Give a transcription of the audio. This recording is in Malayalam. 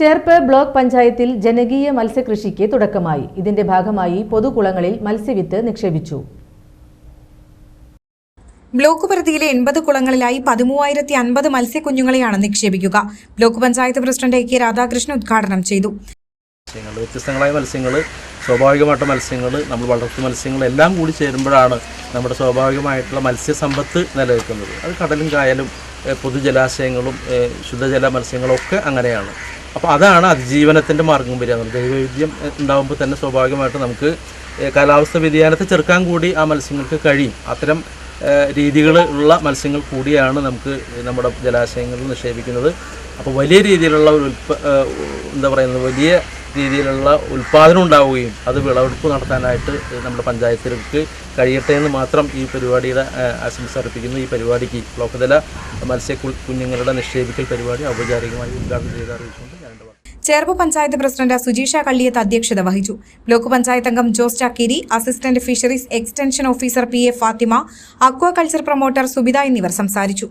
ചേർപ്പ് ബ്ലോക്ക് പഞ്ചായത്തിൽ ജനകീയ മത്സ്യകൃഷിക്ക് തുടക്കമായി. ഇതിന്റെ ഭാഗമായി പൊതുകുളങ്ങളിൽ മത്സ്യവിത്ത് നിക്ഷേപിച്ചു. ബ്ലോക്ക് പരിധിയിലെ എൺപത് കുളങ്ങളിലായി പതിമൂവായിരത്തി അൻപത് മത്സ്യക്കുഞ്ഞുങ്ങളെയാണ് നിക്ഷേപിക്കുക. Block panchayat president A K Radhakrishnan ഉദ്ഘാടനം ചെയ്തു. മത്സ്യങ്ങൾ വ്യത്യസ്തങ്ങളായ മത്സ്യങ്ങൾ സ്വാഭാവികമായിട്ട് മത്സ്യങ്ങൾ നമ്മൾ വളർത്തു മത്സ്യങ്ങൾ എല്ലാം കൂടി ചേരുമ്പോഴാണ് നമ്മുടെ സ്വാഭാവികമായിട്ടുള്ള മത്സ്യസമ്പത്ത് നിലനിൽക്കുന്നത്. അത് കടലും കായലും പൊതുജലാശയങ്ങളും ശുദ്ധജല മത്സ്യങ്ങളും ഒക്കെ അങ്ങനെയാണ്. അപ്പോൾ അതാണ് അതിജീവനത്തിന്റെ മാർഗം വരിക. ജൈവവൈവിധ്യം ഉണ്ടാകുമ്പോൾ തന്നെ സ്വാഭാവികമായിട്ട് നമുക്ക് കാലാവസ്ഥ വ്യതിയാനത്തെ ചെറുക്കാൻ കൂടി ആ മത്സ്യങ്ങൾക്ക് കഴിയും. അത്തരം രീതികൾ ഉള്ള മത്സ്യങ്ങൾ കൂടിയാണ് നമുക്ക് നമ്മുടെ ജലാശയങ്ങളിൽ നിക്ഷേപിക്കുന്നത്. അപ്പോൾ വലിയ രീതിയിലുള്ള ഒരു എന്താ പറയുന്നത് വലിയ രീതിയിലുള്ള ഉൽപ്പാദനം ഉണ്ടാവുകയും അത് വിളവെടുപ്പ് നടത്താനായിട്ട് നമ്മുടെ പഞ്ചായത്തുകൾക്ക് കഴിയട്ടെ എന്ന് മാത്രം ഈ പരിപാടിയുടെ ആശംസ അർപ്പിക്കുന്നു. ഈ പരിപാടിക്ക് ബ്ലോക്ക് തല മത്സ്യ കുഞ്ഞുങ്ങളുടെ നിക്ഷേപിക്കൽ പരിപാടി ഔപചാരികമായി ഉദ്ഘാടനം ചെയ്ത് അറിയിച്ചുകൊണ്ട് ചേർപ്പ് പഞ്ചായത്ത് പ്രസിഡന്റ് സുജീഷ കള്ളിയത്ത് അധ്യക്ഷത വഹിച്ചു. ബ്ലോക്ക് പഞ്ചായത്ത് അംഗം Jose Chakkery assistant fisheries extension officer P A Fathima aquaculture promoter Subitha എന്നിവർ സംസാരിച്ചു.